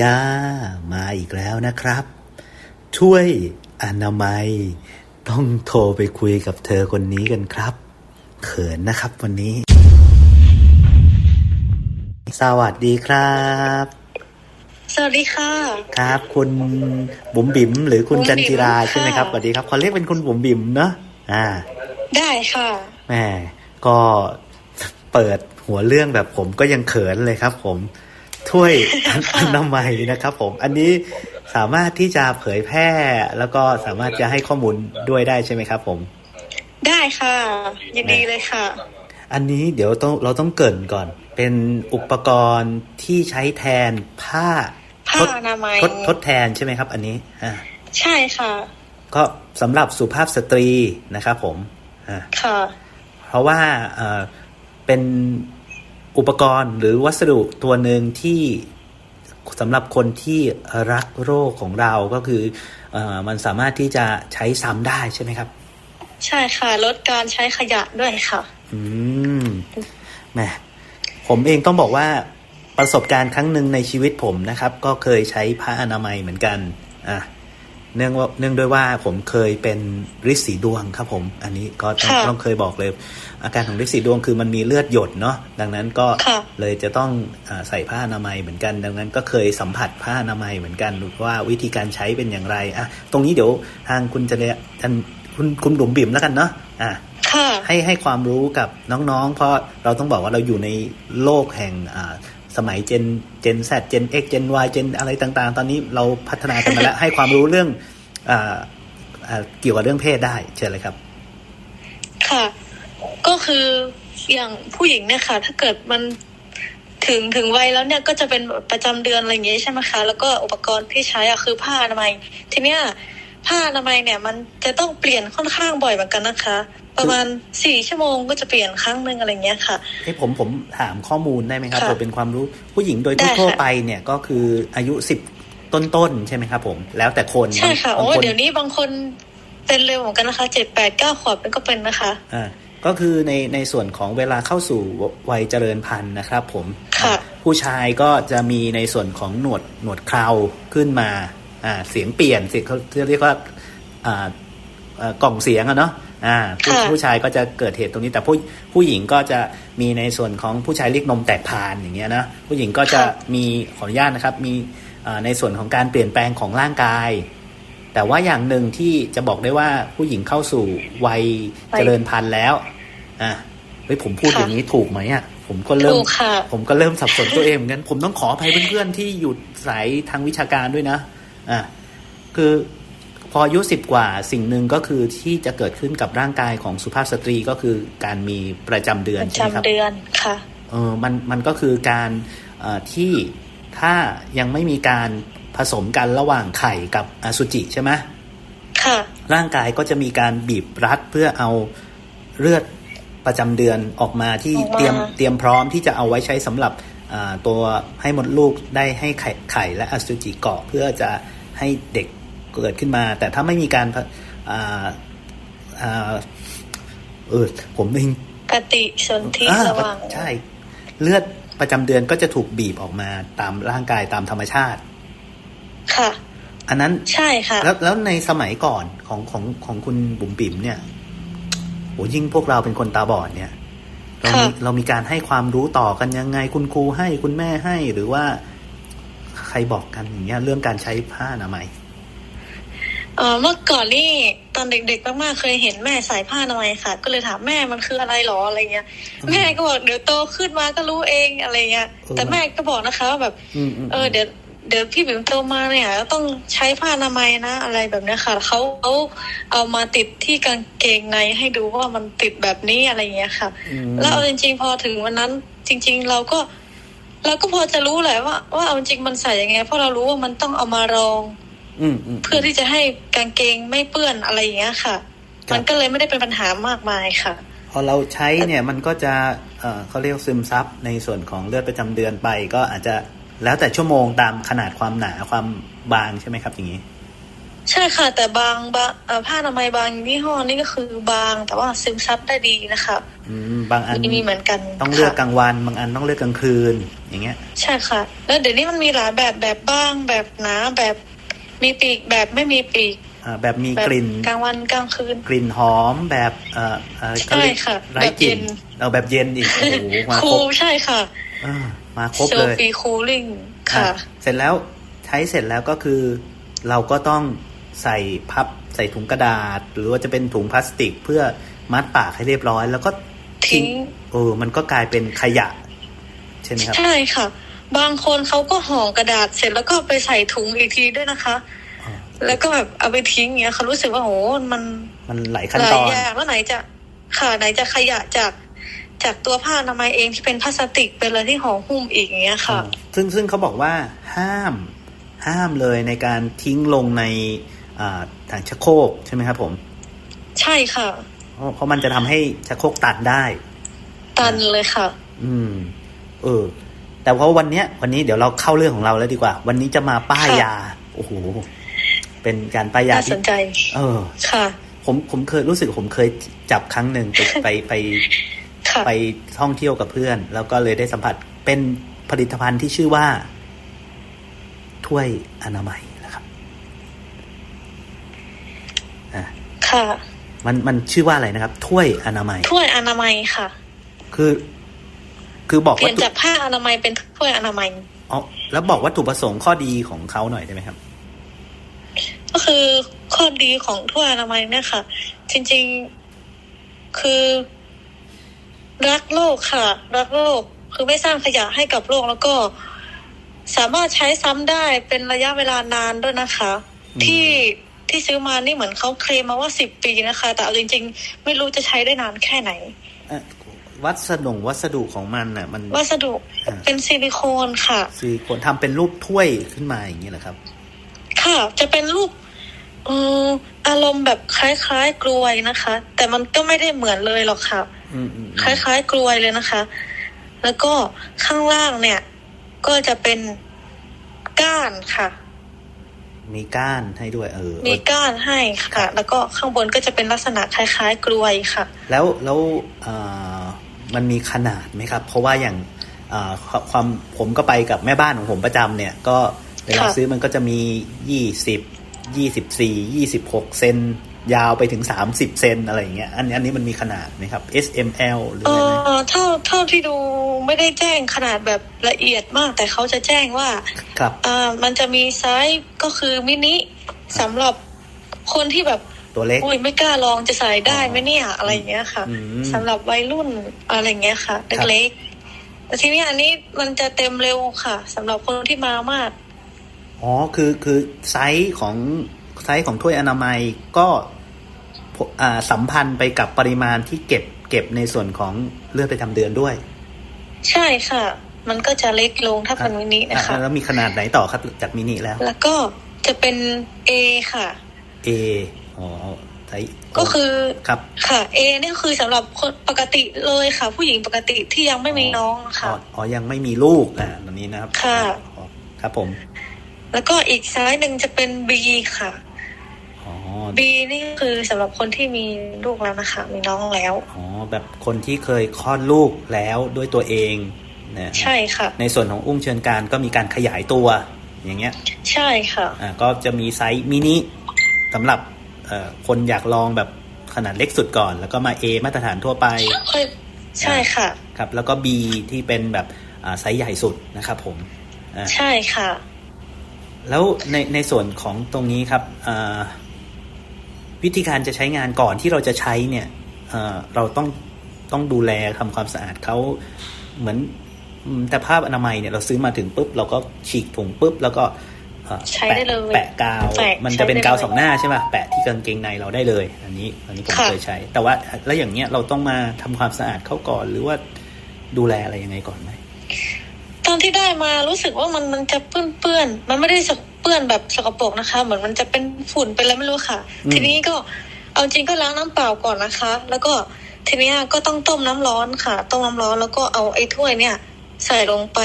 ยามาอีกแล้วนะครับ ช่วยอนามัย ต้องโทรไปคุยกับเธอคนนี้กันครับ เขินนะครับวันนี้ สวัสดีครับ สวัสดีค่ะ ครับ คุณบุ๋มบิ๋มหรือคุณบุ๋มบิ๋มจันจิราค่ะ ใช่ไหมครับสวัสดีครับขอเรียกเป็นคุณบุ๋มบิ๋มเนาะอ่า ได้ค่ะ แหม่ก็ เปิดหัวเรื่องแบบผมก็ยังเขินเลยครับผม ถ้วยอนามัยนะครับ ผม อันนี้สามารถที่จะเผยแพร่แล้วก็สามารถจะให้ข้อมูลด้วยได้ใช่ไหมครับ ผม ได้ค่ะ ยินดีเลยค่ะ อันนี้เดี๋ยวต้องเราต้องเกรินก่อน เป็นอุปกรณ์ที่ใช้แทนผ้าผ้าทดอนามัยทดทดแทนใช่ไหมครับ อันนี้อ่าใช่ค่ะ ก็สำหรับสุภาพสตรีนะครับผมอ่าค่ะ เพราะว่าเอ่อเป็น อุปกรณ์หรือวัสดุตัวหนึ่งที่สำหรับคนที่รักโรคของเราก็คือเออมันสามารถที่จะใช้ซ้ำได้ใช่ไหมครับ ใช่ค่ะลดการใช้ขยะด้วยค่ะ อืมแหมผมเองต้องบอกว่าประสบการณ์ครั้งหนึ่งในชีวิตผมนะครับ ก็เคยใช้ผ้าอนามัยเหมือนกัน อะ เนื่องว่าเนื่องด้วยว่าผมเคยเป็นฤทธิ์สีดวงครับผม อันนี้ก็ต้องค่ะต้องเคยบอกเลย อาการของฤทธิ์สีดวงคือมันมีเลือดหยดเนาะดังนั้นก็ค่ะเลยจะต้องอาใส่ผ้าอนามัยเหมือนกัน ดังนั้นก็เคยสัมผัสผ้าอนามัยเหมือนกันว่าวิธีการใช้เป็นอย่างไรอะตรงนี้เดี๋ยวทางคุณจะเรียท่านคุณคุณบุ๋มบิ๋มแล้วกันเนาะอะค่ะให้ให้ความรู้กับน้องๆ เพราะเราต้องบอกว่าเราอยู่ในโลกแห่งอ่า สมัยเจนเจน Z เจน X เจน Y เจนอะไรต่างๆ ตอนนี้เราพัฒนากันมาแล้ว ให้ความรู้เรื่องอ่าอ่าเกี่ยวกับเรื่องเพศได้ เชิญเลยครับ ค่ะ ก็คืออย่างผู้หญิงเนี่ยค่ะ ถ้าเกิดมันถึงถึงวัยแล้วเนี่ยก็จะเป็นประจำเดือนอะไรอย่างเงี้ยใช่ไหมคะ แล้วก็อุปกรณ์ที่ใช้อะคือผ้าอนามัยทีเนี้ยผ้าอนามัยเนี่ยมันจะต้องเปลี่ยนค่อนข้างบ่อยเหมือนกันนะคะ ประมาณสี่ชั่วโมงก็จะเปลี่ยนครั้งหนึ่งอะไรอย่างเงี้ยค่ะให้ผมผมถามข้อมูลได้ไหมครับค่ะเพื่อเป็นความรู้ผู้หญิงโดยได้ค่ะทั่วๆไปเนี่ยก็คืออายุสิบต้นๆใช่ไหมครับผมแล้วแต่คนใช่ค่ะบางโอ้คนเดี๋ยวนี้บางคนเป็นเร็วเหมือนกันนะคะเจ็ดแปดเก้าขวบเป็นก็เป็นนะคะอ่าก็คือในในส่วนของเวลาเข้าสู่วัยเจริญพันธุ์นะครับผมค่ะผู้ชายก็จะมีในส่วนของหนวดหนวดเคราขึ้นมาอ่าเสียงเปลี่ยนเสียงเขาเรียกว่าอ่าอ่ากล่องเสียงอะเนาะ อ่าผู้ค่ะผู้ชายก็จะเกิดเหตุตรงนี้ แต่ผู้ผู้หญิงก็จะมีในส่วนของผู้ชายเรียกนมแตกพานอย่างเงี้ยนะผู้หญิงก็จะมีขออนุญาตนะครับ มีอ่าในส่วนของการเปลี่ยนแปลงของร่างกาย แต่ว่าอย่างหนึ่งที่จะบอกได้ว่าผู้หญิงเข้าสู่วัยเจริญพันธุ์แล้วอะเฮ้ยผมพูดค่ะอย่างนี้ถูกไหมอะผมก็เริ่ถูมกค่ะผมก็เริ่มสับสนตัวเองเหมือนกันผมต้องขออภัยเพื่อนๆที่อยู่สายทางวิชาการด้วยนะอะคือ พออายุสิบกว่าสิ่งหนึ่งก็คือที่จะเกิดขึ้นกับร่างกายของสุภาพสตรีก็คือการมีประจำเดือนประใช่ไหมครับจำเดือนค่ะเออมันมันก็คือการเอ่อที่ถ้ายังไม่มีการผสมกันระหว่างไข่กับอสุจิใช่ไหมค่ะ ร่างกายก็จะมีการบีบรัดเพื่อเอาเลือดประจำเดือนออกมาที่ออกมาเตรียมเตรียมพร้อมที่จะเอาไว้ใช้สำหรับอ่าตัวให้มดลูกได้ให้ไข่ไข่และอสุจิเกาะเพื่อจะให้เด็ก เกิดขึ้นมา แต่ถ้าไม่มีการอ่าอ่าเออผมเองปฏิสนธิอ่าระหว่างใช่ เลือดประจำเดือนก็จะถูกบีบออกมาตามร่างกายตามธรรมชาติ ค่ะ อันนั้นใช่ค่ะ แล้วแล้วในสมัยก่อนของของของคุณบุ๋มบิ๋มเนี่ยโหยิ่งพวกเราเป็นคนตาบอดเนี่ยเรามีค่ะเรามีการให้ความรู้ต่อกันยังไง คุณครูให้คุณแม่ให้หรือว่าใครบอกกันอย่างเงี้ย เรื่องการใช้ผ้าอนามัย เออเมื่อก่อนนี่ตอนเด็กๆมากๆเคยเห็นแม่ใส่ผ้าอนามัยค่ะ ก็เลยถามแม่มันคืออะไรหรออะไรเงี้ยอืมแม่ก็บอกเดี๋ยวโตขึ้นมาก็รู้เองอะไรเงี้ยเออแต่แม่ก็บอกนะคะว่าแบบอืมอืมเออเดี๋ยวเดี๋ยวพี่บิ๋มโตมาเนี่ยต้องใช้ผ้าอนามัยนะ อะไรแบบเนี้ยค่ะเขาเขาเอามาติดที่กางเกงในให้ดูว่ามันติดแบบนี้อะไรเงี้ยค่ะอืมแล้วเอาจริง ๆ พอถึงวันนั้น จริง ๆ เราก็ เราก็พอจะรู้แหละว่าว่าเอาจริงมันใส่ยังไงเพราะเรารู้ว่ามันต้องเอามารอง อืมอืมเพื่อที่จะให้กางเกงไม่เปื้อนอะไรอย่างเงี้ยค่ะครับมันก็เลยไม่ได้เป็นปัญหามากมายค่ะ พอเราใช้เนี่ยมันก็จะเออเขาเรียกซึมซับในส่วนของเลือดประจำเดือนไป ก็อาจจะแล้วแต่ชั่วโมงตามขนาดความหนาความบางใช่ไหมครับอย่างนี้ ใช่ค่ะ แต่บางบางเอ่อผ้าอนามัยบางยี่ห้อนี่ก็คือบางแต่ว่าซึมซับได้ดีนะคะอืมบางอันมีมีเหมือนกันต้องเลือกกค่ะลางวัน บางอันต้องเลือกกลางคืนอย่างเงี้ย ใช่ค่ะ แล้วเดี๋ยวนี้มันมีหลายแบบแบบบ้างแบบหนาแบบ มีปีกแบบไม่มีปีกอ่าแบบมีแบบกลิ่นกลางวันกลางคืน กลิ่นหอมแบบเอ่อเอ่อเขาเรียกใช่ค่ะไร้กลิ่นแบบเย็นเอาแบบเย็นอีกโอ้โหมาคูครบใช่ค่ะเออมาครบโซเลยฟีคูลิ่งค่ะอะ เสร็จแล้วใช้เสร็จแล้วก็คือ เราก็ต้องใส่พับใส่ถุงกระดาษ หรือว่าจะเป็นถุงพลาสติกเพื่อมัดปากให้เรียบร้อย แล้วก็ทิ้ง เออ มันก็กลายเป็นขยะ ใช่ไหมครับ ใช่ค่ะ บางคนเขาก็ห่อกระดาษเสร็จแล้วก็ไปใส่ถุงอีกทีด้วยนะคะอ่าแล้วก็แบบเอาไปทิ้งอย่างเงี้ยเขารู้สึกว่าโอ้มันมันหลายขั้นหลาตยอนอย่างแล้วไหนจะค่ะไหนจะขยะจากจากตัวผ้าอนามัยเองที่เป็นพลาสติกเป็นอะไรที่ห่อหุ้มอีกอย่างเงี้ยค่ะ ซึ่งซึ่งเขาบอกว่าห้ามห้ามเลยในการทิ้งลงในอ่าถังชักโครกใช่ไหมครับผม ใช่ค่ะ เพราะเพราะมันจะทำให้ชักโครกตันได้ ตันเลยค่ะ อืม เออ แต่ว่าวันเนี้ยวันนี้เดี๋ยวเราเข้าเรื่องของเราแล้วดีกว่า วันนี้จะมาป้ายค่ะยาโอ้โหเป็นการป้ายยาน่าสที่นใจ เออ ค่ะ ผมผมเคยรู้สึกผมเคยจับครั้งหนึ่งไปไปไปค่ะไปท่องเที่ยวกับเพื่อน แล้วก็เลยได้สัมผัสเป็นผลิตภัณฑ์ที่ชื่อว่า ถ้วยอนามัยนะครับอะค่ะ มันมันชื่อว่าอะไรนะครับ ถ้วยอนามัย ถ้วยอนามัยค่ะ คือ คือบอกเปลี่ว่ายนจากผ้าอนามัยเป็นถ้วยอนามัยอ๋อแล้วบอกวัตถุประสงค์ข้อดีของเขาหน่อยได้ไหมครับ ก็คือข้อดีของถ้วยอนามัยเนี่ยค่ะ จริง ๆ คือ รักโลกค่ะ รักโลกคือไม่สร้างขยะให้กับโลกแล้วก็สามารถใช้ซ้ำได้เป็นระยะเวลานานด้วยนะคะอืมที่ที่ซื้อมานี่เหมือนเขาเคลมมาว่าสิบปีนะคะ แต่เอาจริง ๆ ไม่รู้จะใช้ได้นานแค่ไหนเอ่อ วัสดุวัสดุของมันน่ะ มันวัสดุอ่าเป็นซิลิโคนค่ะซิลิโคนทำเป็นรูปถ้วยขึ้นมาอย่างนี้เหรอครับ ค่ะ จะเป็นรูปเอออารมณ์แบบคล้ายๆกลวยนะคะ แต่มันก็ไม่ได้เหมือนเลยหรอกค่ะอืมอืมคล้ายๆกลวยเลยนะคะ แล้วก็ข้างล่างเนี่ย ก็จะเป็นก้านค่ะ มีก้านให้ด้วยเออ มีก้านให้ค่ะ แล้วก็ข้างบนก็จะเป็นลักษณะคล้ายๆกลวยค่ะ แล้วแล้วเอ่อ มันมีขนาดไหมครับ เพราะว่าอย่างเอ่อความความผมก็ไปกับแม่บ้านของผมประจำเนี่ย ก็เวลาค่ะซื้อมันก็จะมียี่สิบยี่สิบสี่ยี่สิบหกเซนยาวไปถึงสามสิบเซนอะไรอย่างเงี้ยอันนี้อันนี้มันมีขนาดไหมครับ S M L หรือเออะไรไหมอเท่าเท่าที่ดูไม่ได้แจ้งขนาดแบบละเอียดมาก แต่เขาจะแจ้งว่าครับอ่ามันจะมีไซส์ก็คือมินิสำหรับคนที่แบบ ตัวเล็กโอ้ยไม่กล้าลองจะใส่ได้ไหมเนี่ยอะไรอย่างเงี้ยค่ะ อืมสำหรับวัยรุ่นอะไรอย่างเงี้ยค่ะครับเล็กๆแต่ทีนี้อันนี้มันจะเต็มเร็วค่ะสำหรับคนที่มามาก อ๋อคือคือไซส์ของไซส์ของถ้วยอนามัยก็พอ่าสัมพันธ์ไปกับปริมาณที่เก็บเก็บในส่วนของเลือดไปทำเดือนด้วยใช่ค่ะ มันก็จะเล็กลงถ้าเป็นมินินะคะ อ่แล้วมีขนาดไหนต่อครับจากมินิแล้ว แล้วก็จะเป็น A ค่ะ A อ๋อไซส์ก็คือครับค่ะ A นี่คือสำหรับคนปกติเลยค่ะ ผู้หญิงปกติที่ยังไม่มีน้องนะอ๋ค่ะออ๋อยังไม่มีลูกอ่าตอนนี้นะครับค่ะอ๋อครับผม แล้วก็อีกซ้ายหนึ่งจะเป็น B ค่ะอ๋อ B นี่คือสำหรับคนที่มีลูกแล้วนะคะ มีน้องแล้วอ๋อแบบคนที่เคยคลอดลูกแล้วด้วยตัวเองนะใช่ค่ะ ในส่วนของอุ้งเชิญการก็มีการขยายตัว อย่างเงี้ย ใช่ค่ะอ่าก็จะมีไซส์มินิสำหรับเอ่อ คนอยากลองแบบขนาดเล็กสุดก่อน แล้วก็มา A มาตรฐานทั่วไป ใช่ค่ะ ครับ แล้วก็ B ที่เป็นแบบอ่าไซส์ใหญ่สุดนะครับผมอ่าใช่ค่ะ แล้วในในส่วนของตรงนี้ครับอ่าวิธีการจะใช้งานก่อนที่เราจะใช้เนี่ยเอ่อเราต้องต้องดูแลทำความสะอาดเขาเหมือนอืมแต่ภาพอนามัยเนี่ยเราซื้อมาถึงปุ๊บเราก็ฉีกถุงปุ๊บ แล้วก็เอ่อ ใช้ได้เลยแปะกาวแปะมันจะเป็นกาวใช้ได้เลยสองหน้าใช่ป่ะแปะที่กางเกงในเราได้เลย อันนี้ อันนี้ผมค่ะเคยใช้ แต่ว่าแล้วอย่างเงี้ยเราต้องมาทำความสะอาดเขาก่อนหรือว่าดูแลอะไรยังไงก่อนไหมตอนที่ได้มารู้สึกว่ามันมันจะเปื้อนเปื้อนๆมันไม่ได้สกเปื้อนแบบสกปรกนะคะ เหมือนมันจะเป็นฝุ่นเป็นอะไรไม่รู้ค่ะ ทีนี้ก็เอาจริงก็ล้างน้ำเปล่าก่อนนะคะ แล้วก็ทีนี้ก็ต้องต้มน้ำร้อนค่ะ ต้มน้ำร้อนแล้วก็เอาไอ้ถ้วยเนี่ย ใส่ลงไป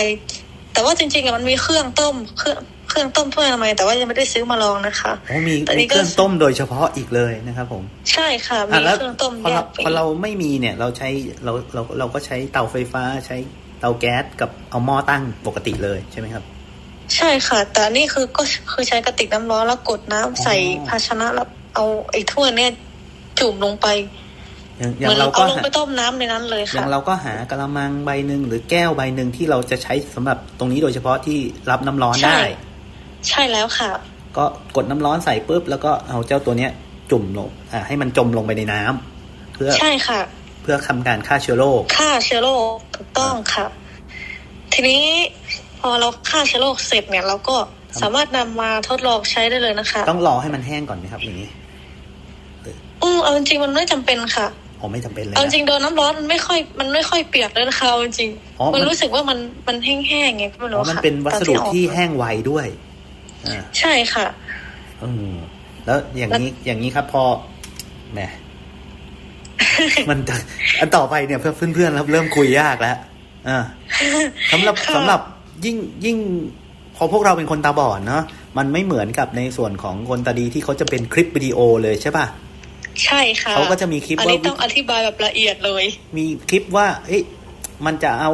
แต่ว่าจริงๆอะมันมีเครื่องต้มเครื่อง เครื่องต้มถ้วยทำไมยแต่ว่ายังไม่ได้ซื้อมาลองนะคะโอ้มีตอนนี้มีก็เครื่องต้มโดยเฉพาะอีกเลยนะครับผม ใช่ค่ะอะมีแล้วเครื่องต้มพอแยเรากไปพอเราไม่มีเนี่ยเราใช้เราเราเราก็ใช้เตาไฟฟ้าใช้เตาแก๊สกับเอาหม้อตั้งปกติเลยใช่ไหมครับ ใช่ค่ะ แต่อันนี่คือก็คือใช้กระติกน้ำร้อนแล้วกดน้ำใส่อ๋อภาชนะแล้วเอาไอ้ถ้วยเนี่ยจุ่มลงไปอย่างอเหย่ามืงอนเราเอาก็ลงหาไปต้มน้ำในนั้นเลยอย่าค่ะงเราก็หากระมังใบหนึ่งหรือแก้วใบหนึ่งที่เราจะใช้สำหรับตรงนี้โดยเฉพาะที่รับน้ำร้อนใช่ได้ ใช่แล้วค่ะ ก็กดน้ำร้อนใส่ปุ๊บแล้วก็เอาเจ้าตัวเนี้ยจุ่มลงอ่าให้มันจมลงไปในน้ำเพื่อใช่ค่ะ เพื่อทำการฆ่าเชื้อโรคฆ่าเชื้อโรคถูกต้องค่ะ ทีนี้พอเราฆ่าเชื้อโรคเสร็จเนี่ยเราก็สามารถนำมาทดลองใช้ได้เลยนะคะ ต้องรอให้มันแห้งก่อนไหมครับอย่างนี้อืมเอาจริงๆมันไม่จำเป็นค่ะผมไม่จำเป็นเลยเอาจนะริงๆโดนน้ำร้อนมันไม่ค่อยมันไม่ค่อยเปียกเลยนะคะเอาจริงอ๋อๆมัมันนรู้สึกว่ามันมันแห้งๆไงก็ไม่อ๋รู้อมันค่ะเป็นวัสดุตอออกที่แห้งไวด้วยอ่า ใช่ค่ะอืมแล้วอย่างนี้อย่างนี้ครับพอแหมมันจะอันต่อไปเนี่ยเพื่อนเพื่อนๆครับเริ่มคุยยากแล้วอ่าสำหรับค่ะสำหรับยิ่งยิ่งพอพวกเราเป็นคนตาบอดเนาะมันไม่เหมือนกับในส่วนของคนตาดีที่เขาจะเป็นคลิปวิดีโอเลยใช่ป่ะใช่ค่ะเขาก็จะมีคลิปอันว่านี้ต้องอธิบายแบบละเอียดเลย มีคลิปว่า เอ้ยมันจะเอา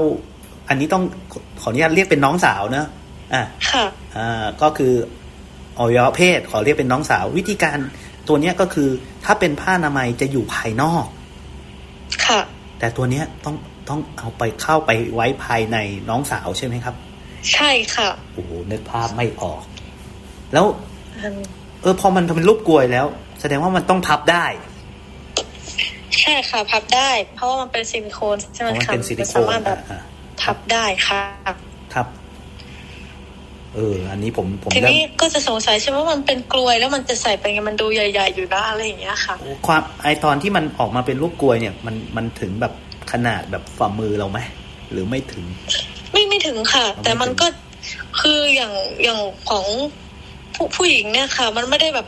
อันนี้ต้องขขออนุญาตเรียกเป็นน้องสาวเนอะ อ่าค่ะอ่าก็คืออวัยวะเพศขอเรียกเป็นน้องสาว วิธีการตัวเนี้ยก็คือถ้าเป็นผ้าอนามัยจะอยู่ภายนอก ค่ะ แต่ตัวเนี้ยต้องต้องเอาไปเข้าไปไว้ภายในน้องสาวใช่ไหมครับ ใช่ค่ะโอ้โหนึกภาพไม่ออก แล้วอืมเออพอมันทำเป็นรูปกลวยแล้ว แสดงว่ามันต้องพับได้ ใช่ค่ะ พับได้ เพราะว่ามันเป็นซิลิโคนใช่ไหมเพราะมันคะเป็นซิลิโคสานมารถแบบอ่าพับได้ค่ะครับ เออ อันนี้ผมผมทีเริ่มนี้ก็จะสงสัยใช่ไหมว่ามันเป็นกลวยแล้วมันจะใส่ไปไงมันดูใหญ่ ๆ อยู่นะอะไรอย่างเงี้ยค่ะ ความไอตอนที่มันออกมาเป็นรูปกลวยเนี่ย มันมันถึงแบบขนาดแบบฝ่ามือเราไหมหรือไม่ถึง ไม่ไม่ถึงค่ะไม่ถึงแต่มันก็คืออย่างอย่างของผู้ผู้หญิงเนี่ยค่ะ มันไม่ได้แบบ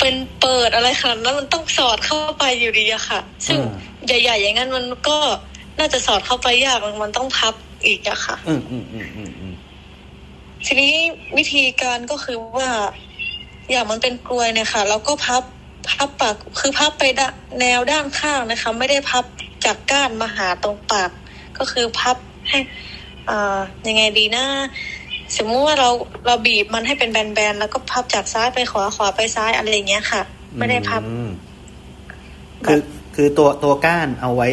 เป็นเปิดอะไรขนาดนั้นมันต้องสอดเข้าไปอยู่ดีอะค่ะ ซึ่งใหญ่ ๆ อย่างนั้นมันก็น่าจะสอดเข้าไปยากมันมันต้องพับอีกอะค่ะ อืมอืมอืมอืมอืม ทีนี้วิธีการก็คือว่าอย่างมันเป็นกลวยเนี่ยค่ะเราก็พับพับปากคือพับไปด้านแนวด้านข้างนะคะ ไม่ได้พับจากก้านมาหาตรงปาก ก็คือพับให้อ่ายังไงดีนะสมมติว่าเราเราบีบมันให้เป็นแบนๆแล้วก็พับจากซ้ายไปขวาขวาไปซ้ายอะไรอย่างเงี้ยค่ะ ไม่ได้พับอืมคือคือตัวตัวก้านเอาไว้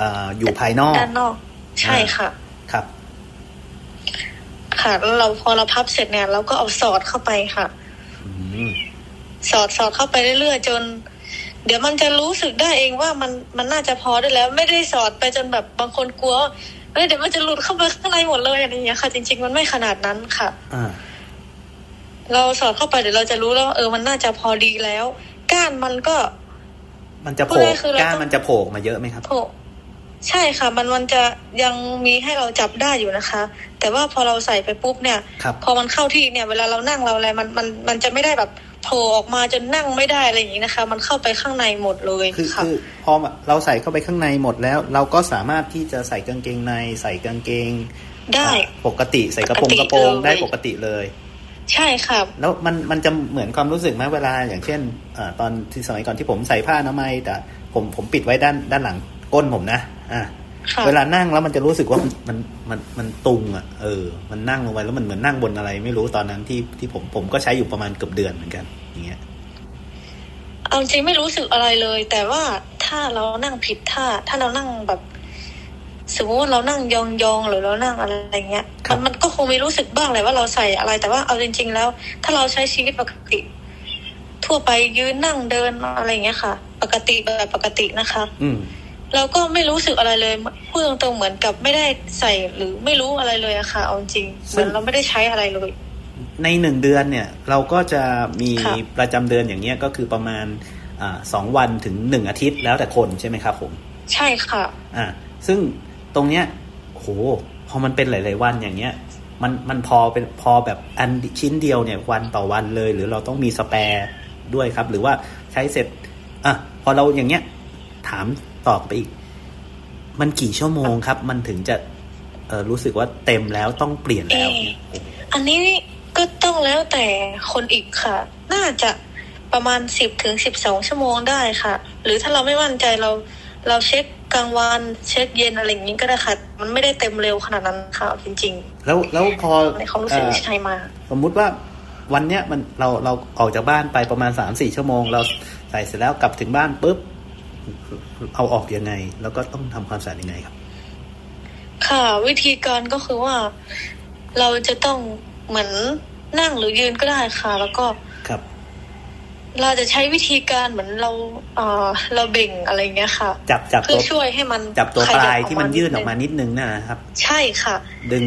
อ่าอยู่ภายนอกด้านนอก ใช่ค่ะ ครับค่ะแล้วเราพอเราพับเสร็จเนี่ยเราก็เอาสอดเข้าไปค่ะอืมสอดสอดเข้าไปเรื่อยๆจน เดี๋ยวมันจะรู้สึกได้เองว่ามันมันน่าจะพอได้แล้ว ไม่ได้สอดไปจนแบบบางคนกลัวว่าเอ้ยเดี๋ยวมันจะหลุดเข้าไปข้างในหมดเลยอะไรอย่างเงี้ยค่ะ จริง ๆ มันไม่ขนาดนั้นค่ะอ่าเราสอดเข้าไปเดี๋ยวเราจะรู้แล้วว่าเออมันน่าจะพอดีแล้ว ก้านมันก็ มันจะโผพูล่ดง่ายๆคือเราก้านต้องมันจะโผล่ออกมาเยอะไหมครับโผล่ ใช่ค่ะ มันมันจะยังมีให้เราจับได้อยู่นะคะ แต่ว่าพอเราใส่ไปปุ๊บเนี่ย ครับ พอมันเข้าที่เนี่ย เวลาเรานั่งเราอะไรมันมันมันจะไม่ได้แบบโผล่ออกมาจนนั่งไม่ได้อะไรอย่างนี้นะคะ มันเข้าไปข้างในหมดเลยคือค่ะ คือพอเราใส่เข้าไปข้างในหมดแล้ว เราก็สามารถที่จะใส่กางเกงในใส่กางเกงได้ อ่าปกติใส่กระโปรงปกติกระโปรงเลย ได้ปกติเลย ใช่ค่ะ แล้วมันมันจะเหมือนความรู้สึกไหมเวลาอย่างเช่นอาตอนที่สมัยก่อนที่ผมใส่ผ้าอนามัยแต่ผมผมปิดไว้ด้านด้านหลังก้นผมนะ อ่าค่ะเวลานั่งแล้วมันจะรู้สึกว่ามันมันมันมันตุงอะเออ มันนั่งลงไปแล้วมันเหมือนนั่งบนอะไร ไม่รู้ตอนนั้นที่ที่ผมผมก็ใช้อยู่ประมาณเกือบเดือนเหมือนกัน อย่างเงี้ยเอาจริงไม่รู้สึกอะไรเลย แต่ว่าถ้าเรานั่งผิดท่าถ้าเรานั่งแบบสมมติว่าเรานั่งยองๆหรือเรานั่งอะไรเงี้ยครับมันมันก็คงมีรู้สึกบ้างแหละว่าเราใส่อะไร แต่ว่าเอาจริง ๆ แล้ว ถ้าเราใช้ชีวิตปกติ ทั่วไปยืนนั่งเดินอะไรเงี้ยค่ะ ปกติแบบปกตินะคะ อื มเราก็ไม่รู้สึกอะไรเลยพูดตรงๆเหมือนกับไม่ได้ใส่หรือไม่รู้อะไรเลยอะค่ะเอาจริงเหมือนเราไม่ได้ใช้อะไรเลย ในหนึ่งเดือนเนี่ย เราก็จะมีค่ะประจำเดือนอย่างเงี้ยก็คือประมาณอ่าสองวันถึงหนึ่งอาทิตย์แล้วแต่คนใช่ไหมครับผม ใช่ค่ะ อ่า ซึ่งตรงเนี้ยโหพอมันเป็นหลาย ๆ วันอย่างเงี้ย มันมันพอเป็นพอแบบอันชิ้นเดียวเนี่ยวันต่อวันเลย หรือเราต้องมีสแปร์ด้วยครับ หรือว่าใช้เสร็จอะพอเราอย่างเงี้ยถาม ตอบไปอีก มันกี่ชั่วโมงครับ มันถึงจะเออรู้สึกว่าเต็มแล้วต้องเปลี่ยนแล้วเอ่ออันนี้ก็ต้องแล้วแต่คนอีกค่ะ น่าจะประมาณสิบถึงสิบสองชั่วโมงได้ค่ะ หรือถ้าเราไม่มั่นใจเราเราเช็คกลางวันเช็คเย็นอะไรอย่างนี้ก็ได้ค่ะ มันไม่ได้เต็มเร็วขนาดนั้นค่ะจริงแล้วแล้วพอๆในความรู้สึกเอ่อที่ใช้มา สมมุติว่าวันเนี้ยมันเราเราออกจากบ้านไปประมาณสามสี่ชั่วโมง เราใส่เสร็จแล้วกลับถึงบ้านปุ๊บ เอาออกยังไง แล้วก็ต้องทำความสะอาดยังไงครับ ค่ะ วิธีการก็คือว่า เราจะต้องเหมือนนั่งหรือยืนก็ได้ค่ะ แล้วก็ครับ เราจะใช้วิธีการเหมือนเราเอ่อเราเบ่งอะไรอย่างเงี้ยค่ะจับจับเพื่ตัอวช่วยให้มันจับตัวขปยัลายออกที่มันยื่นออกมาดงนิดนึงนะครับ ใช่ค่ะ ดึง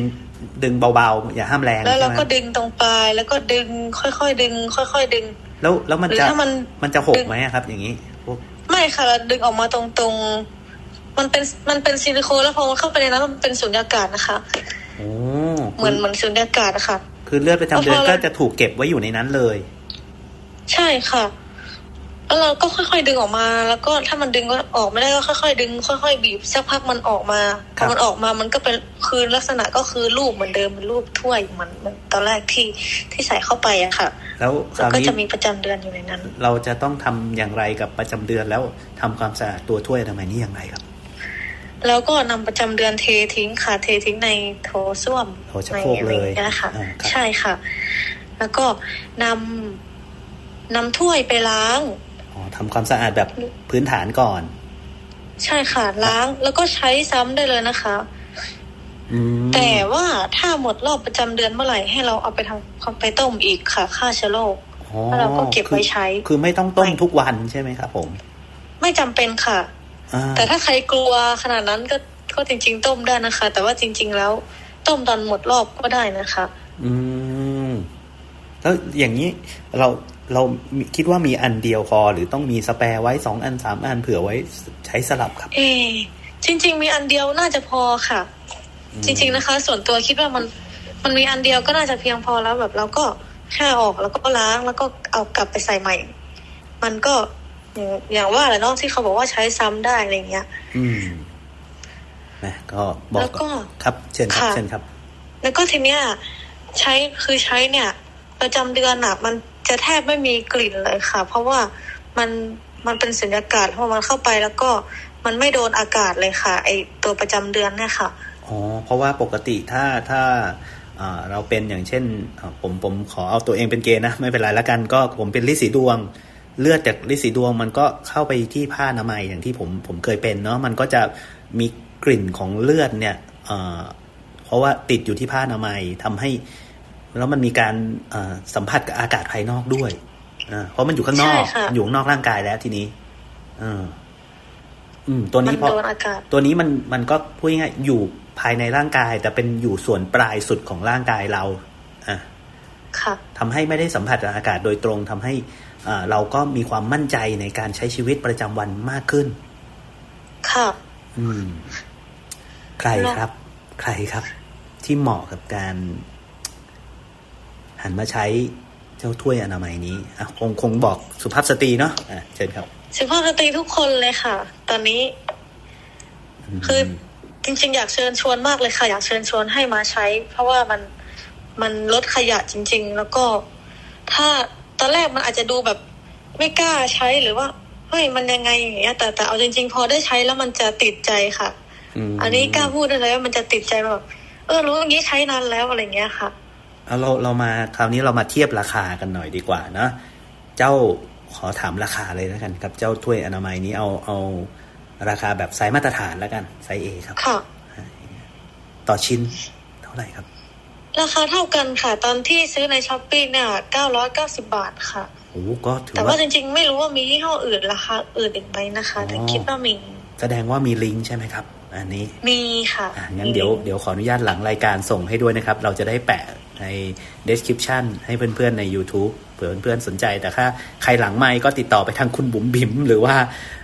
ดึงเบาๆ อย่าห้ามแรง แล้วเราใช่ไหมก็ดึงตรงปลายแล้วก็ดึงค่อยๆดึง ค่อย ๆ ดึง แล้วแล้วมันหรือจะถ้ามันมันจะหกดึงไหมอะครับ อย่างนี้พวกไม่ ค่ะเราดึงออกมาตรงๆ มันเป็นมันเป็นซิลิโคนแล้วพอมันเข้าไปในนั้นมันเป็นสุญญากาศนะคะโอ้เหมือนเหมือนสุญญากาศนะคะคือเลือดประจำเดือนแล้วพอเราก็จะถูกเก็บไว้อยู่ในนั้นเลย ใช่ค่ะ แล้วเราก็ค่อยๆดึงออกมา แล้วก็ถ้ามันดึงก็ออกไม่ได้ก็ค่อยๆดึง ค่อยๆบีบสักพักมันออกมาพครัอบมันออกมามันก็เป็นคือลักษณะก็คือรูปเหมือนเดิมเป็นรูปถ้วยเหมือนเหมือนตอนแรกที่ที่ใส่เข้าไปอะค่ะ แล้วคแล้วราวก็นี้จะมีประจำเดือนอยู่ในนั้น เราจะต้องทำอย่างไรกับประจำเดือนแล้วทำความสะอาดตัวถ้วยอนามัยนี้อย่างไรครับ แล้วก็นำประจำเดือนเททิ้งค่ะเททิ้งในโถส้วมโถชักโครกเลยในอะไรอย่างงี้ค่ะอ่าครับใช่ค่ะ แล้วก็นำนำถ้วยไปล้าง อ๋อทำความสะอาดแบบพื้นฐานก่อน ใช่ค่ะล้างแล้วก็ใช้ซ้ำได้เลยนะคะอืมแต่ว่าถ้าหมดรอบประจำเดือนเมื่อไหร่ให้เราเอาไปทำไปต้มอีกค่ะฆ่าเชื้อโรคอ๋อแล้วเราก็เก็บไว้ใช้คือคือไม่ต้องต้มทุกวันใช่ไหมครับผม ไม่จำเป็นค่ะอ่าแต่ถ้าใครกลัวขนาดนั้นก็ก็จริง ๆ ต้มได้นะคะ แต่ว่าจริง ๆ แล้ว ต้มตอนหมดรอบก็ได้นะคะ อืมแล้วอย่างนี้เรา เรามีคิดว่ามีอันเดียวพอหรือต้องมีสแปร์ไว้สองอันสามอันเผื่อไว้ใช้สลับครับเออจริง ๆ มีอันเดียวน่าจะพอค่ะ จริง ๆนะคะ ส่วนตัวคิดว่ามันมันมีอันเดียวก็น่าจะเพียงพอแล้วแบบเราก็แค่ออกแล้วก็ล้างแล้วก็เอากลับไปใส่ใหม่ มันก็อย่างอย่างว่าแหละเนาะที่เขาบอกว่าใช้ซ้ำได้อะไรเงี้ย อืมนะก็บอกแล้วก็ครับเชิญครับค่ะเชิญครับ แล้วก็ทีเนี้ยใช้คือใช้เนี่ย ประจำเดือนอะมัน จะแทบไม่มีกลิ่นเลยค่ะ เพราะว่ามันมันเป็นสุญญากาศพอมันเข้าไปแล้วก็มันไม่โดนอากาศเลยค่ะ ไอตัวประจำเดือนเนี่ยค่ะอ๋อเพราะว่าปกติถ้าถ้าเราเป็นอย่างเช่น ผมผมขอเอาตัวเองเป็นเกณฑ์นะ ไม่เป็นไรล้วกันก็ผมเป็นลิสีดวง เลือดจากลิสีดวงมันก็เข้าไปที่ผ้าอนามัยอย่างที่ผมผมเคยเป็นเนาะมันก็จะมีกลิ่นของเลือดเนี่ยเพราะว่าติดอยู่ที่ผ้าอนามัยทำให้ แล้วมันมีการอ่าสัมผัสกับอากาศภายนอกด้วยอ่าเพราะมันอยู่ข้างนอกใช่ค่ะอยู่ข้างนอกร่างกายแล้วทีนี้อ่าอืมตัวมันี้นพอโดนอากาศตัวนี้มันมันก็พูดง่ายๆอยู่ภายในร่างกาย แต่เป็นอยู่ส่วนปลายสุดของร่างกายเราอะค่ะทำให้ไม่ได้สัมผัสกับอากาศโดยตรงทำให้อ่าเราก็มีความมั่นใจในการใช้ชีวิตประจำวันมากขึ้น ค่ะ อืม ใครครับ ใครครับ ที่เหมาะกับการ หันมาใช้เจ้าถ้วยอนามัยนี้อะคงคงบอกสุภาพสตรีเนาะอะเชิญครับ สุภาพสตรีทุกคนเลยค่ะ ตอนนี้มคือจริง ๆ อยากเชิญชวนมากเลยค่ะ อยากเชิญชวนให้มาใช้ เพราะว่ามันมันลดขยะจริง ๆ แล้วก็ ถ้าตอนแรกมันอาจจะดูแบบไม่กล้าใช้หรือว่าเฮ้ยมันยังไงอย่างเงี้ยแต่แต่เอาจริง ๆ พอได้ใช้แล้วมันจะติดใจค่ะมอันนี้กล้าพูดได้เลยว่ามันจะติดใจแบบ เออรู้อย่างนี้ใช้นานแล้วอะไรเงี้ยค่ะ เอาเราเรามาคราวนี้เรามาเทียบราคากันหน่อยดีกว่านะเจ้าขอถามราคาเลยแล้วกันครับเจ้าถ้วยอนามัยนี้เอาเอาราคาแบบไซส์มาตรฐานแล้วกันไซส์เอครับค่ะต่อชิ้นเท่าไหร่ครับ ราคาเท่ากันค่ะ ตอนที่ซื้อในช้อปปี้เนี่ยเก้าร้อยเก้าสิบาทค่ะโอ้ก็ถือแต่ว่าว่าจริงๆ ไม่รู้ว่ามียี่ห้ออื่นราคาอื่นอีกไหมนะคะ แต่อ๋อคิดว่ามี แสดงว่ามีลิงก์ใช่ไหมครับ อันนี้มีค่ะอะงั้นเดี๋ยวเดี๋ยวขออนุญาตหลังรายการส่งให้ด้วยนะครับ เราจะได้แปะใน description ให้เพื่อนๆใน YouTube เผื่อเพื่อนๆสนใจ แต่ถ้าใครหลังไมค์ก็ติดต่อไปทางคุณบุ๋มบิ๋มหรือว่า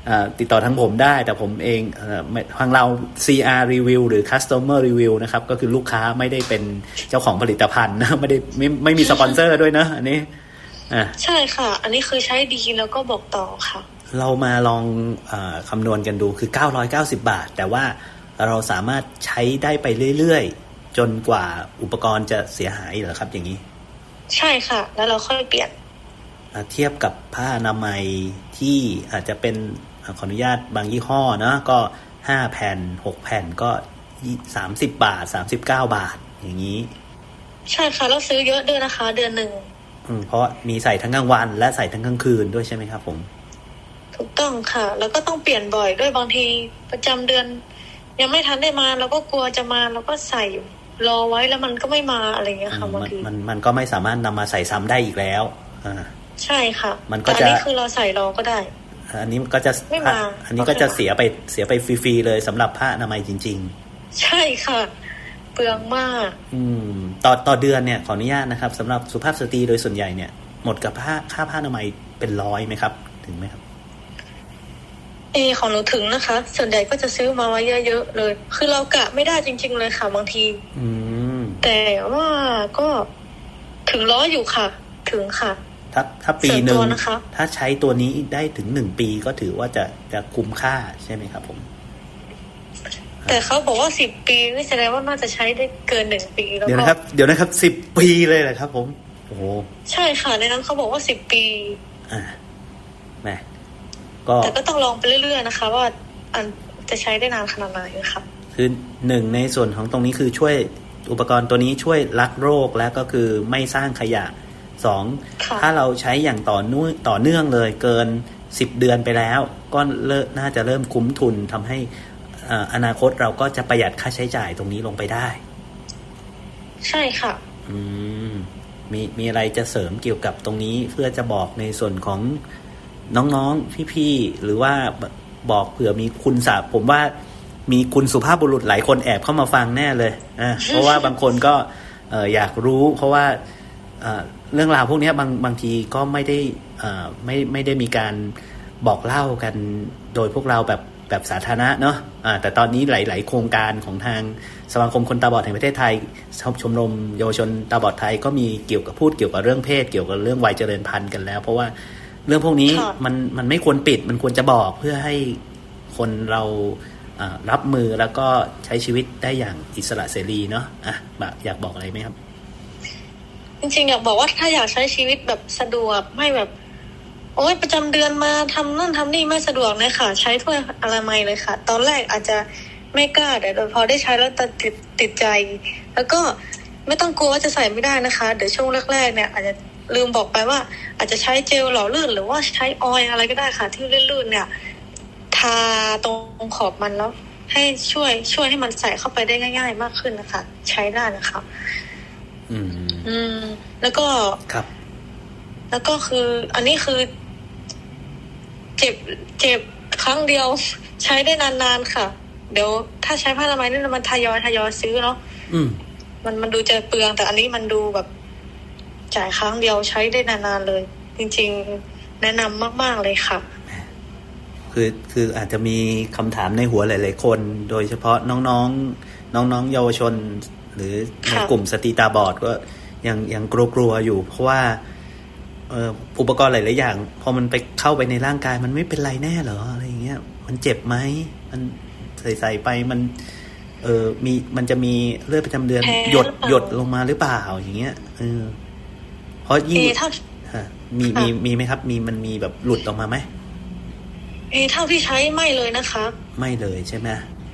เอ่อติดต่อทางผมได้ แต่ผมเองเอ่อไม่ทางเรา CR review หรือ customer review นะครับ ก็คือลูกค้าไม่ได้เป็นเจ้าของผลิตภัณฑ์นะไม่ได้ไม่ไม่มีสปอนเซอร์ด้วยนะอันนี้อะใช่ค่ะ อันนี้คือใช้ดีแล้วก็บอกต่อค่ะ เรามาลองอาคำนวณกันดูคือ 990 บาท แต่ว่าเราสามารถใช้ได้ไปเรื่อยๆ จนกว่าอุปกรณ์จะเสียหายเหรอครับอย่างนี้ ใช่ค่ะ แล้วเราค่อยเปลี่ยนอะเทียบกับผ้าอนามัยที่อาจจะเป็นอะขออนุญาตบางยี่ห้อนะก็ห้าแผ่นหกแผ่นก็สามสิบบาทสามสิบเก้าบาทอย่างนี้ ใช่ค่ะแล้วซื้อเยอะด้วยนะคะ เดือนหนึ่งอืมเพราะมีใส่ทั้งกลางวันและใส่ทั้งกลางคืนด้วยใช่ไหมครับผม ถูกต้องค่ะ แล้วก็ต้องเปลี่ยนบ่อยด้วยบางทีประจำเดือน ยังไม่ทันได้มาเราก็กลัวจะมาเราก็ใส่รอไว้แล้วมันก็ไม่มาอะไรอย่างเงี้ยค่ะบางมันทีมันมันก็ไม่สามารถนำมาใส่ซ้ำได้อีกแล้วอ่าใช่ค่ะ มันก็แต่อัจะนี้คือเราใส่รอก็ได้ อันนี้ก็จะไม่มาอันนี้ก็จะเสียไปเสียไปฟรีๆเลยสำหรับผ้าอนามัยจริงใช่ค่ะเปลืองมากๆอืม ต่อต่อเดือนเนี่ยขออนุญาตนะครับสำหรับสุภาพสตรีโดยส่วนใหญ่เนี่ยหมดกับผ้าค่าผ้าอนามัยเป็นร้อยไหมครับ ถึงไหมครับ เออของหนูถึงนะคะ ส่วนใหญ่ก็จะซื้อมาไว้เยอะๆเลย คือเรากะไม่ได้จริง ๆ เลยค่ะบางทีอืมแต่ว่าก็ถึงร้อยอยู่ค่ะ ถึงค่ะ ถ้าถ้าปีหนึ่งส่วนตัวนะคะ ถ้าใช้ตัวนี้ได้ถึงหนึ่งปีก็ถือว่าจะจะคุ้มค่าใช่ไหมครับผม แต่เขาบอกว่าสิบปีนี่แสดงว่าน่าจะใช้ได้เกินหนึ่งปีแล้วเดี๋ยวก็นะครับ เดี๋ยวนะครับสิบปีเลยเหรอครับ ผม โอ้โหใช่ค่ะในนั้นเขาบอกว่าสิบปี อ่าแหม ก็แต่ก็ต้องลองไปเรื่อยๆนะคะ ว่าอันจะใช้ได้นานขนาดไหนค่ะคือหนึ่งในส่วนของตรงนี้คือช่วยอุปกรณ์ตัวนี้ช่วยลักโรคแล้วก็คือไม่สร้างขยะสองค่ะถ้าเราใช้อย่างต่อเนื่องต่อเนื่องเลยเกินสิบเดือนไปแล้ว ก็เลิน่าจะเริ่มคุ้มทุนทำให้อ่าอนาคตเราก็จะประหยัดค่าใช้จ่ายตรงนี้ลงไปได้ ใช่ค่ะ อืมมีมีอะไรจะเสริมเกี่ยวกับตรงนี้เพื่อจะบอกในส่วนของ น้องๆ พี่ๆ หรือว่าบอกเผื่อมีคุณสาผมว่ามีคุณสุภาพบุรุษหลายคนแอบเข้ามาฟังแน่เลยอะเพราะว่าบางคนก็เอ่ออยากรู้ เพราะว่าเอ่อเรื่องราวพวกเนี้ยบางบางทีก็ไม่ได้เอ่อไม่ไม่ได้มีการบอกเล่ากันโดยพวกเราแบบแบบสาธารณะเนาะะแต่ตอนนี้หลาย ๆ โครงการของทางสมาคมคนตาบอดแห่งประเทศไทย ชมชมรมเยาวชนตาบอดไทยก็มีเกี่ยวกับพูดเกี่ยวกับเรื่องเพศ เกี่ยวกับเรื่องวัยเจริญพันธุ์กันแล้ว เพราะว่า เรื่องพวกนี้ค่ะมันมันไม่ควรปิดมันควรจะบอกเพื่อให้คนเราอ่ารับมือแล้วก็ใช้ชีวิตได้อย่างอิสระเสรีเนาะอะแบบอยากบอกอะไรไหมครับ จริงๆอยากบอกว่าถ้าอยากใช้ชีวิตแบบสะดวกไม่แบบ โอ๊ยประจำเดือนมาทำนั่นทำนี่ไม่สะดวกเลยค่ะ ใช้ถ้วยอนามัยเลยค่ะ ตอนแรกอาจจะไม่กล้าแต่พอได้ใช้แล้วติดติดใจ แล้วก็ไม่ต้องกลัวว่าจะใส่ไม่ได้นะคะ เดี๋ยวช่วงแรกๆเนี่ยอาจจะ ลืมบอกไปว่า อาจจะใช้เจลหล่อลื่น หรือว่าใช้ออยล์อะไรก็ได้ค่ะ ที่ลื่นๆเนี่ย ทาตรงขอบมันแล้ว ให้ช่วยช่วยให้มันใส่เข้าไปได้ง่าย ๆ มากขึ้นนะคะ ใช้ได้นะคะอืม อืม แล้วก็ครับ แล้วก็คือ อันนี้คือ เจ็บเจ็บครั้งเดียว ใช้ได้นานๆค่ะ เดี๋ยว ถ้าใช้ผ้าอนามัยนี่มันทยอยทยอยซื้อเนาะอืม มันมันดูจะเปลืองแต่อันนี้มันดูแบบ จ่ายครั้งเดียวใช้ได้นานๆเลย จริงๆ แนะนำมากๆเลยค่ะ คือคืออาจจะมีคำถามในหัวหลาย ๆ คน โดยเฉพาะน้องๆ น้องๆ เยาวชน หรือในกลุ่มสตรีตาบอดก็ยังยังกลัวๆ อยู่ เพราะว่าอุปกรณ์หลายๆอย่าง พอมันไปเข้าไปในร่างกาย มันไม่เป็นไรแน่เหรออะไรอย่างเงี้ย มันเจ็บไหมมันใส่ใส่ไปมัน เออมีมันจะมีเลือดประจำเดือน หยดหรือเปล่าหยดลงมาหรือเปล่าอย่างเงี้ยเออ เพราะยิ่งเอเท่าฮะมีค่ะมีมีไหมครับ มีมันมีแบบหลุดออกมาไหมเอเท่าที่ใช้ไม่เลยนะคะ ไม่เลยใช่ไหม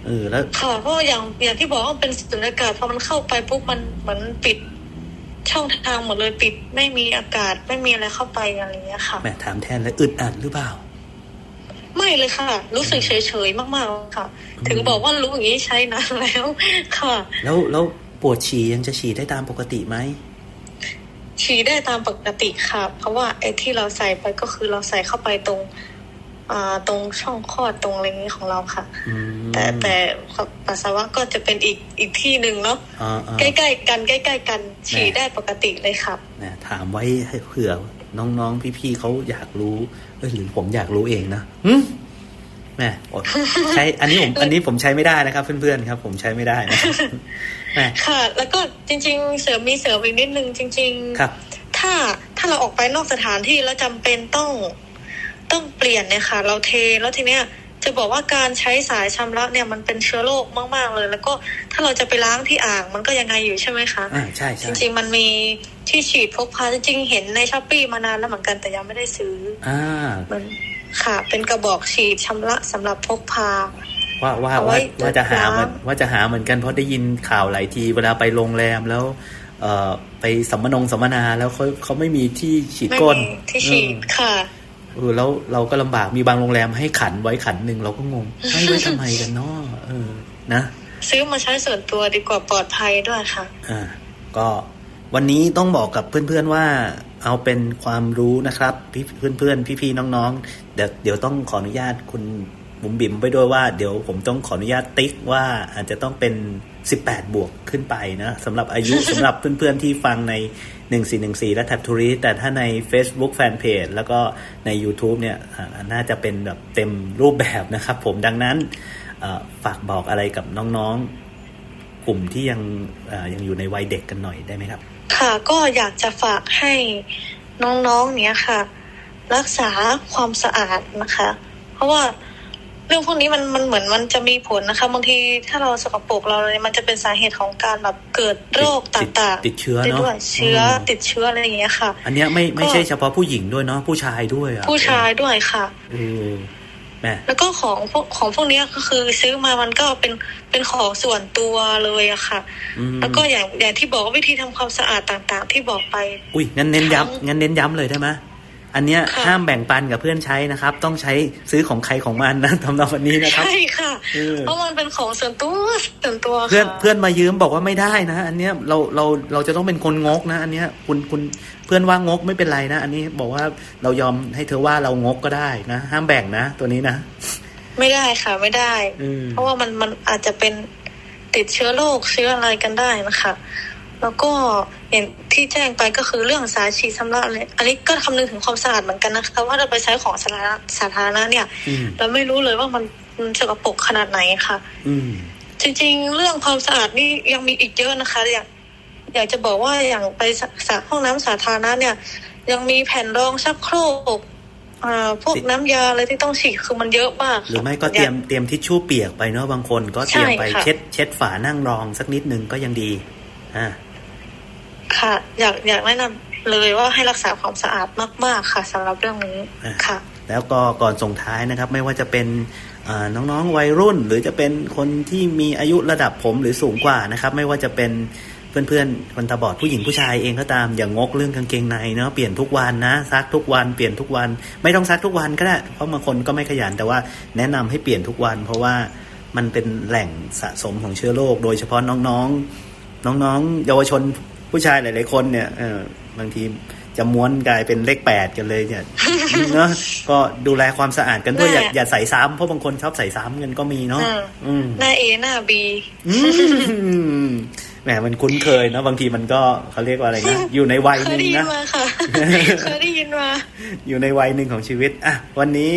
เออแล้วค่ะเพราะว่าอย่างอย่างที่บอกว่ามันเป็นสุญญากาศพอมันเข้าไปปุ๊บมันเหมือนปิดช่องทางหมดเลยปิด ไม่มีอากาศไม่มีอะไรเข้าไปอะไรอย่างเงี้ยค่ะแหมถามแทนแล้วอึดอัดหรือเปล่า ไม่เลยค่ะ รู้สึกเฉยๆมากๆค่ะ ถึงบอกว่ารู้อย่างนี้ใช้นานแล้วค่ะ แล้วแล้วปวดฉี่ยังจะฉี่ได้ตามปกติไหม ฉี่ได้ตามปกติค่ะ เพราะว่าไอ้ที่เราใส่ไปก็คือเราใส่เข้าไปตรงอ่าตรงช่องคลอดตรงอะไรอย่างนี้ของเราค่ะอืมแต่แต่ปัสสาวะก็จะเป็นอีกอีกที่หนึ่งเนาะอ่าอ่าใกล้ๆกันใกล้ๆกันฉี่ได้ปกติเลยค่ะนะถามไว้ให้เผื่อน้องๆพี่ๆเขาอยากรู้เอยหรือผมอยากรู้เองนะหึ แหม่อดใช้อันนี้ผมอันนี้ผมใช้ไม่ได้นะครับ เพื่อนๆครับ ผมใช้ไม่ได้นะแหมค่ะ แล้วก็จริง ๆ เสริมมีเสริมอีกนิดนึงจริง ๆ ครับ ถ้าถ้าเราออกไปนอกสถานที่แล้วจำเป็นต้องต้องเปลี่ยนเนี่ยค่ะ เราเทแล้วทีเนี้ยจะบอกว่าการใช้สายชำระเนี่ยมันเป็นเชื้อโรคมาก ๆ เลย แล้วก็ถ้าเราจะไปล้างที่อ่างมันก็ยังไงอยู่ใช่ไหมคะอ่าใช่จใช่ริง ๆ มันมีที่ฉีดพกพาจริงๆเห็นในช้อปปีมานานแล้วเหมือนกันแต่ยังไม่ได้ซื้อ อ่ามัน ค่ะ เป็นกระบอกฉีดชำระสำหรับพกพาว่าว่าเอาไว้ว่าว่าจะหาเหมือนล้างว่าจะหาเหมือนกันเพราะได้ยินข่าวหลายที เวลาไปโรงแรมแล้ว เอ่อไปสัมมนงสัมมนาแล้วเขาเขาไม่มีที่ฉีดไม่ก้นมีที่ฉีดค่ะเออแล้วเราก็ลำบากมีบางโรงแรมให้ขันไว้ขันหนึ่งเราก็งงให้ไว้ทำไมกันเนาะเออนะ ซื้อมาใช้ส่วนตัวดีกว่าปลอดภัยด้วยค่ะอ่าก็วันนี้ต้องบอกกับเพื่อนๆว่า เอาเป็นความรู้นะครับพี่เพื่อนๆ พี่ๆน้องๆ เดี๋ยวเดี๋ยวต้องขออนุญาตคุณบุ๋มบิ๋มไปด้วยว่าเดี๋ยวผมต้องขออนุญาตติ๊กว่าอาจจะต้องเป็น 18 บวกขึ้นไปนะสำหรับอายุสำหรับเพื่อนๆที่ฟังใน 1414 และแท็บทูริแต่ถ้าใน Facebook Fanpage แล้วก็ใน YouTube เนี่ยน่าจะเป็นแบบเต็มรูปแบบนะครับผมดังนั้นฝากบอกอะไรกับน้องๆ กลุ่มที่ยังเอ่อยังอยู่ในวัยเด็กกันหน่อยได้ไหมครับ ค่ะก็อยากจะฝากให้น้องๆเนี้ยค่ะ รักษาความสะอาดนะคะ เพราะว่าเรื่องพวกนี้มันมันเหมือนมันจะมีผลนะคะบางทีถ้าเราสกปรกเราเลยมันจะเป็นสาเหตุของการแบบเกิดโรคติดต่างๆ ติดเชื้อได้เนอะด้วยเชื้ออมติดเชื้ออะไรอย่างเงี้ยค่ะ อันเนี้ยไม่ไม่ใช่เฉพาะผู้หญิงด้วยเนาะผู้ชายด้วยอะผู้ชายด้วยค่ะเออ แหม่แล้วก็ของพวกของพวกเนี้ยก็คือซื้อมามันก็เป็นเป็นของส่วนตัวเลยอะค่ะอืมแล้วก็อย่างอย่างที่บอกว่าวิธีทำความสะอาดต่างๆ ที่บอกไป อุ้ยงั้นเน้นทั้งย้ำงั้นเน้นย้ำเลยได้ไหมอันเนี้ยค่ะห้ามแบ่งปันกับเพื่อนใช้นะครับ ต้องใช้ซื้อของใครของมันนะสำหรับวันนี้นะครับใช่ค่ะเออเพราะมันเป็นของส่วนตัวส่วนตัวค่ะเพื่อนเพื่อนมายืมบอกว่าไม่ได้นะ อันเนี้ยเราเราเราจะต้องเป็นคนงกนะ อันเนี้ยคุณคุณ เพื่อนว่างกไม่เป็นไรนะ อันนี้บอกว่าเรายอมให้เธอว่าเรางกก็ได้นะห้ามแบ่งนะตัวนี้นะไม่ได้ค่ะ ไม่ได้อืมเพราะว่ามันมันอาจจะเป็นติดเชื้อโรคเชื้ออะไรกันได้นะคะแล้วก็อย่างที่แจ้งไปก็คือเรื่องสายฉีดชำระเลยอันนี้ก็คำนึงถึงความสะอาดเหมือนกันนะคะว่าเราไปใช้ของสาธารณะสาธารณะเนี่ยอืมเราไม่รู้เลยว่ามันมันสกปรกขนาดไหนค่ะอืมจริงๆ เรื่องความสะอาดนี่ยังมีอีกเยอะนะคะอยาก อยากจะบอกว่าอย่างไปสะสระห้องน้ำสาธารณะเนี่ย ยังมีแผ่นรองชักโครกอ่าพวกติดน้ำยาอะไรที่ต้องฉีดคือมันเยอะมากหรือไม่ก็เตรียมเตรียมทิชชู่เปียกไปเนาะบางคนก็เตรียมไปใช่ค่ะเช็ดเช็ดฝานั่งรองสักนิดนึงก็ยังดีอ่าค่ะ อยากอยากแนะนำเลยว่าให้รักษาความสะอาดมาก ๆ ค่ะสำหรับเรื่องนี้ค่ะ แล้วก็ก่อนส่งท้ายนะครับ ไม่ว่าจะเป็นอ่าน้องๆวัยรุ่น หรือจะเป็นคนที่มีอายุระดับผมหรือสูงกว่านะครับ ไม่ว่าจะเป็น เพื่อนๆคนตาบอดผู้หญิงผู้ชายเองก็ตามอย่างงกเรื่องกางเกงในเนาะเปลี่ยนทุกวันนะซักทุกวันเปลี่ยนทุกวัน ไม่ต้องซักทุกวันก็ได้เพราะบางคนก็ไม่ขยันแต่ว่าแนะนำให้เปลี่ยนทุกวัน เพราะว่ามันเป็นแหล่งสะสมของเชื้อโรคโดยเฉพาะน้องๆ น้องๆ เยาวชนผู้ชายหลายๆคนเนี่ยเออบางทีจะม้วนกลายเป็นเลขแปดกันเลยเนี่ยเนาะก็ดูแลความสะอาดกันด้วยอย่าแน่อย่าใส่ซ้ำเพราะบางคนชอบใส่ซ้ำกันก็มีเนาะอืมอืมหน้าเอหน้าบีอืม แหมมันคุ้นเคยเนาะบางทีมันก็เขาเรียกว่าอะไรนะอยู่ในวัยเคหยนึ่งได้ยินนะมาค่ะเคยได้ยินมาอยู่ในวัยหนึ่งของชีวิตอะวันนี้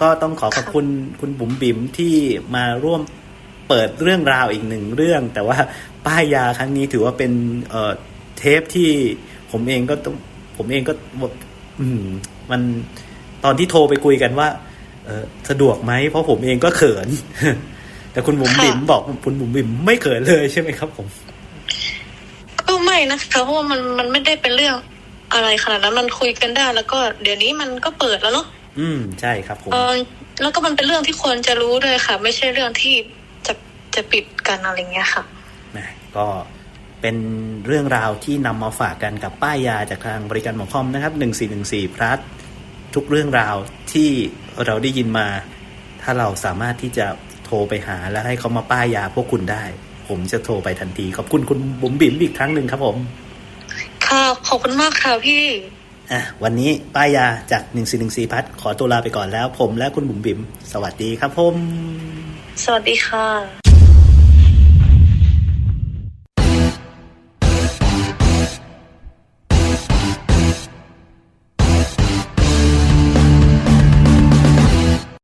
ก็ต้องขอขอบคุณคุณบุ๋มบิ๋มที่มาร่วมเปิดเรื่องราวอีกหนึ่งเรื่อง แต่ว่าป้ายยาครั้งนี้ถือว่าเป็นเอ่อเทปที่ผมเองก็ต้องผมเองก็แบบอืมมันตอนที่โทรไปคุยกันว่าเออสะดวกไหมเพราะผมเองก็เขิน แต่คุณบุ๋มบิ๋มค่ะบอกคุณบุ๋มบิ๋มไม่เขินเลยใช่ไหมครับผมก็ไม่ นะคะเพราะว่ามันมันไม่ได้เป็นเรื่องอะไรขนาดนั้นมันคุยกันได้ แล้วก็เดี๋ยวนี้มันก็เปิดแล้วเนาะอืมใช่ครับผมเออแล้วก็มันเป็นเรื่องที่ควรจะรู้ด้วยค่ะ ไม่ใช่เรื่องที่จะจะปิดกันอะไรเงี้ยค่ะนะก็เป็นเรื่องราวที่นำมาฝากกันกับป้ายยาจากทางบริการหมอคอมนะครับ1414พลัสทุกเรื่องราวที่เราได้ยินมา ถ้าเราสามารถที่จะโทรไปหาและให้เขามาป้ายยาพวกคุณได้ ผมจะโทรไปทันที ขอบคุณคุณบุ๋มบิ๋มอีกครั้งหนึ่งครับผม ค่ะ ขอบคุณมากค่ะพี่ อะ วันนี้ป้ายยาจาก1414พัทขอตัวลาไปก่อนแล้ว ผมและคุณบุ๋มบิ๋มสวัสดีครับผม สวัสดีค่ะ